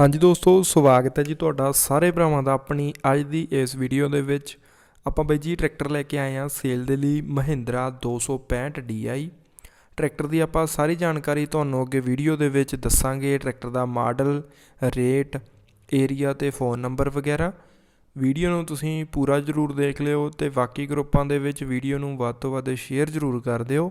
ਹਾਂਜੀ ਦੋਸਤੋ, ਸਵਾਗਤ ਹੈ ਜੀ ਤੁਹਾਡਾ ਸਾਰੇ ਭਰਾਵਾਂ ਦਾ ਆਪਣੀ ਅੱਜ ਦੀ ਇਸ ਵੀਡੀਓ ਦੇ ਵਿੱਚ। ਆਪਾਂ ਬਾਈ ਜੀ ਟਰੈਕਟਰ ਲੈ ਕੇ ਆਏ ਹਾਂ ਸੇਲ ਦੇ ਲਈ ਮਹਿੰਦਰਾ 265 DI ਟਰੈਕਟਰ ਦੀ ਆਪਾਂ ਸਾਰੀ ਜਾਣਕਾਰੀ ਤੁਹਾਨੂੰ ਅੱਗੇ ਵੀਡੀਓ ਦੇ ਵਿੱਚ ਦੱਸਾਂਗੇ। ਟਰੈਕਟਰ ਦਾ ਮਾਡਲ, ਰੇਟ, ਏਰੀਆ ਤੇ ਫੋਨ ਨੰਬਰ ਵਗੈਰਾ। ਵੀਡੀਓ ਨੂੰ ਤੁਸੀਂ ਪੂਰਾ ਜ਼ਰੂਰ ਦੇਖ ਲਿਓ ਤੇ ਬਾਕੀ ਗਰੁੱਪਾਂ ਦੇ ਵਿੱਚ ਵੀਡੀਓ ਨੂੰ ਵੱਧ ਤੋਂ ਵੱਧ ਸ਼ੇਅਰ ਜ਼ਰੂਰ ਕਰ ਦਿਓ।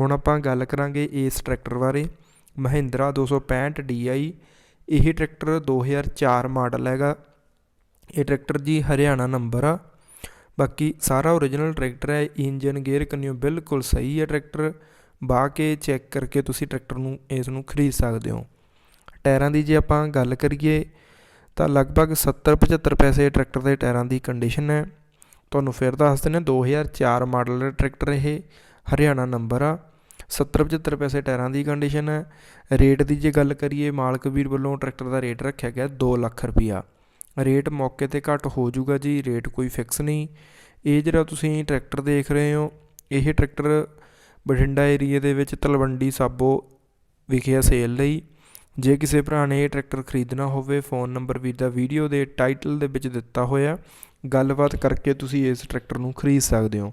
ਹੁਣ ਆਪਾਂ ਗੱਲ ਕਰਾਂਗੇ ਇਸ ਟਰੈਕਟਰ ਬਾਰੇ। ਮਹਿੰਦਰਾ 265 DI ਇਹ ਟਰੈਕਟਰ 2004 ਮਾਡਲ ਹੈਗਾ। ਇਹ ਟਰੈਕਟਰ ਜੀ ਹਰਿਆਣਾ ਨੰਬਰ ਆ। ਬਾਕੀ ਸਾਰਾ ਓਰੀਜਨਲ ਟਰੈਕਟਰ ਹੈ, ਇੰਜਨ ਗੇਅਰ ਕੰਨਿਓ ਬਿਲਕੁਲ ਸਹੀ ਹੈ ਟਰੈਕਟਰ। ਬਾਹ ਕੇ ਚੈੱਕ ਕਰਕੇ ਤੁਸੀਂ ਟਰੈਕਟਰ ਨੂੰ, ਇਸ ਨੂੰ ਖਰੀਦ ਸਕਦੇ ਹੋ। ਟਾਇਰਾਂ ਦੀ ਜੇ ਆਪਾਂ ਗੱਲ ਕਰੀਏ, ਤਾਂ ਲਗਭਗ 70 75 ਪੈਸੇ ਟਰੈਕਟਰ ਦੇ ਟਾਇਰਾਂ ਦੀ ਕੰਡੀਸ਼ਨ ਹੈ। ਤੁਹਾਨੂੰ ਫਿਰ ਦੱਸ ਦਿੰਦੇ 2004 ਮਾਡਲ ਟਰੈਕਟਰ ਇਹ। ਹਰਿਆਣਾ ਨੰਬਰ ਆ। 70 75 ਪੈਸੇ ਟਾਇਰਾਂ ਦੀ ਕੰਡੀਸ਼ਨ ਹੈ। ਰੇਟ ਦੀ ਜੇ ਗੱਲ ਕਰੀਏ, ਮਾਲਕ ਵੀਰ ਵੱਲੋਂ ਟਰੈਕਟਰ ਦਾ ਰੇਟ ਰੱਖਿਆ ਗਿਆ 2 ਲੱਖ ਰੁਪਈਆ। ਰੇਟ ਮੌਕੇ ਤੇ ਘੱਟ ਹੋ ਜਾਊਗਾ ਜੀ, ਰੇਟ ਕੋਈ ਫਿਕਸ ਨਹੀਂ। ਇਹ ਜਿਹੜਾ ਤੁਸੀਂ ਟਰੈਕਟਰ ਦੇਖ ਰਹੇ ਹੋ, ਇਹ ਟਰੈਕਟਰ ਬਠਿੰਡਾ ਏਰੀਏ ਦੇ ਵਿੱਚ ਤਲਵੰਡੀ ਸਾਬੋ ਵਿਖੇ ਆ ਸੇਲ ਲਈ। ਜੇ ਕਿਸੇ ਭਰਾ ਨੇ ਇਹ ਟਰੈਕਟਰ ਖਰੀਦਣਾ ਹੋਵੇ, ਫੋਨ ਨੰਬਰ ਵੀਰ ਦਾ ਵੀਡੀਓ ਦੇ ਟਾਈਟਲ ਦੇ ਵਿੱਚ ਦਿੱਤਾ ਹੋਇਆ। ਗੱਲਬਾਤ ਕਰਕੇ ਤੁਸੀਂ ਇਸ ਟਰੈਕਟਰ ਨੂੰ ਖਰੀਦ ਸਕਦੇ ਹੋ।